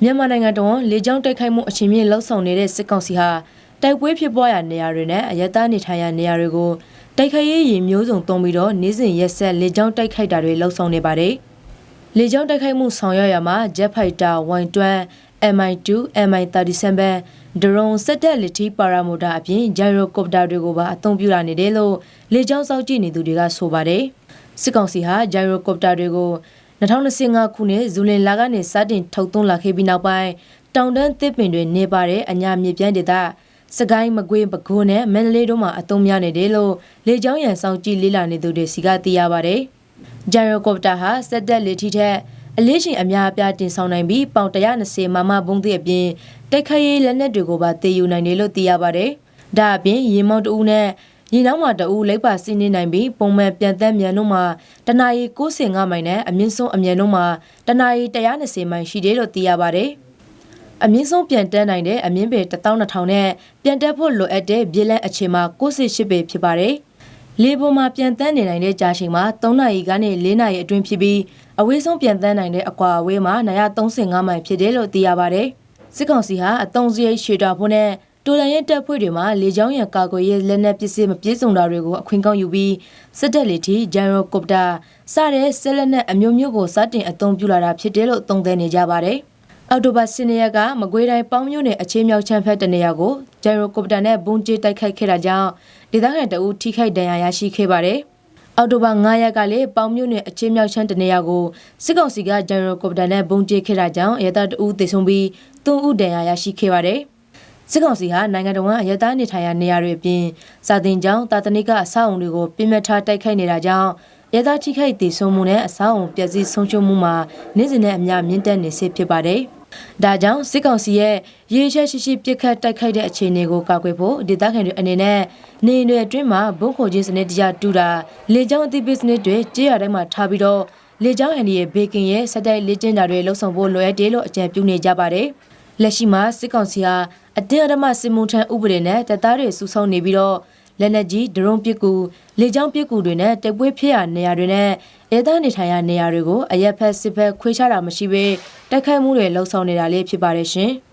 မြန်မာနိုင်ငံတော်လေကြောင်းတိုက်ခိုက်မှုအချိန်မြင့်လှုပ်ဆောင်နေတဲ့စစ်ကောင်စီဟာတိုက်ပွဲဖြစ်ပွားရာနေရာတွေနဲ့အရတားနေထိုင်ရာနေရာတွေကိုတိုက်ခိုက်ရေးရည်မျိုးစုံတုံးပြီးတော့နေ့စဉ်ရက်ဆက်လေကြောင်းတိုက်ခိုက်တာတွေလှုပ်ဆောင်နေပါတယ်။လေကြောင်းတိုက်ခိုက်မှုဆောင်ရွက်ရမှာ Jet Fighter Y12 MI2 MI37 ဒရုန်းစက်တက်လက်ထီပါရာမိုတာအပြင် Gyrocopter တွေကိုပါအသုံးပြုလာနေတယ်လို့လေကြောင်းစောင့်ကြည့်နေသူတွေကဆိုပါတယ်။စစ်ကောင်စီဟာ Gyrocopter တွေကို 2025ခုနှစ်ဇူလိုင်လကနေစတင်ထုတ်သွင်းလာခဲ့ပြီးနောက်ပိုင်းတောင်တန်းတစ်ပင်တွေနေပါတဲ့အညာမြေပြန့်ဒေသစကိုင်းမကွေးပဲခူးနဲ့မန္တလေးတို့မှာအသုံးများနေတယ်လို့လေကြောင်းရန်ဆောင်ကြည့်လေ့လာနေသူတွေစီကသိရပါတယ်။ Gyrocopter ဟာစက်တက်လက်ထီထက်အလေးချိန်အများအပြားတင်ဆောင်နိုင်ပြီးပေါင်120မမဘုံသည့်အပြင်တိုက်ခိုက်ရေးလက်နက်တွေကိုပါတည်ယူနိုင်တယ်လို့သိရပါတယ်။ဒါအပြင်ရေမောင်းတဦးနဲ့ ရေနောက်မှာတဦးလိုက်ပါစီးနေနိုင်ပြီးပုံမှန်ပြန်သက်မြန်တို့မှာတနအီ95မိုင်နဲ့အမြင့်ဆုံးအမြန်တို့မှာတနအီ120မိုင်ရှိတယ်လို့သိရပါတယ်။အမြင့်ဆုံးပြန်တက်နိုင်တဲ့အမြင့်ပေ12000နဲ့ပြန်တက်ဖို့လိုအပ်တဲ့ပြည်လန့်အခြေမှာ68ပေဖြစ်ပါတယ်။လေပေါ်မှာပြန်တန်းနေနိုင်တဲ့ကြာချိန်မှာ3နာရီကနေ4နာရီအတွင်းဖြစ်ပြီးအဝေးဆုံးပြန်တန်းနိုင်တဲ့အကွာအဝေးမှာ935မိုင်ဖြစ်တယ်လို့သိရပါတယ်။စစ်ကောင်စီဟာအတုံးစရိတ်ရှေတာဖို့နဲ့ တိုလန်ရဲ့တပ်ဖွဲ့တွေမှာလေကြောင်းရန်ကာကွယ်ရေးလက်နက်ပစ္စည်းမပြည့်စုံတာတွေကိုအခွင့်ကောင်းယူပြီးစစ်တပ်လေထီဂျန်ရိုကော်ပတာစတဲ့ဆက်လက်နက်အမျိုးမျိုးကိုစတင်အသုံးပြုလာတာဖြစ်တယ်လို့သုံးသပ်နေကြပါတယ်။အော်တိုဘာစနေရကမကွေးတိုင်းပေါင်းမြို့နယ်အခြေမြောက်ချမ်းဖက်တနေရာကိုဂျန်ရိုကော်ပတာနဲ့ဘုံကျဲတိုက်ခိုက်ခဲ့တာကြောင့်ဒေသခံတအူးထိခိုက်ဒဏ်ရာရရှိခဲ့ပါတယ်။အော်တိုဘာ9ရက်ကလည်းပေါင်းမြို့နယ်အခြေမြောက်ချမ်းတနေရာကိုစစ်ကောင်စီကဂျန်ရိုကော်ပတာနဲ့ဘုံကျဲခဲ့တာကြောင့်ရဲသားတအူးသေဆုံးပြီး၃ဦးဒဏ်ရာရရှိခဲ့ပါတယ်။ စစ်ကောင်စီဟာနိုင်ငံတော်ကအရတားနေထိုင်ရာနေရာတွေအပြင်စာတင်ကျောင်းတာသနိကအဆောက်အုံတွေကိုပြင်းပြထားတိုက်ခိုက်နေတာကြောင့်ရဲသားထိခိုက်ဒေဆုံးမှုနဲ့အဆောက်အုံပျက်စီးဆုံးရှုံးမှုမှာနေ့စဉ်နဲ့အမျှမြင့်တက်နေစေဖြစ်ပါတယ်။ဒါကြောင့်စစ်ကောင်စီရဲ့ရေချက်ရှိရှိပြစ်ခတ်တိုက်ခိုက်တဲ့အခြေအနေကိုကာကွယ်ဖို့ဒေသခံတွေအနေနဲ့နေတွေအတွင်းမှာဘုံခိုချင်းစနစ်တရားတူတာလေကြောင်းအသီး business တွေကြေးရတိုင်းမှာထားပြီးတော့လေကြောင်းအန်ဒီရဲ့ဘေကင်ရဲ့စက်တိုက်လေ့ကျင့်တာတွေလှုပ်ဆောင်ဖို့လိုအပ်တယ်လို့အကြံပြုနေကြပါတယ်။ လက်ရှိမှာစစ်ကောင်စီဟာအတင်းအဓမ္မစစ်မှုထမ်းဥပဒေနဲ့တပ်သားတွေစုဆောင်းနေပြီးတော့လက်နက်ကြီးဒရုန်းပစ်ကူလေကြောင်းပစ်ကူတွေနဲ့တိုက်ပွဲဖြစ်ရနေရာတွေနဲ့အဲသားနေထိုင်ရနေရာတွေကိုအရက်ဖက်စစ်ဖက်ခွေးချတာမရှိဘဲတိုက်ခိုက်မှုတွေလှုံ့ဆော်နေတာလေးဖြစ်ပါတယ်ရှင်။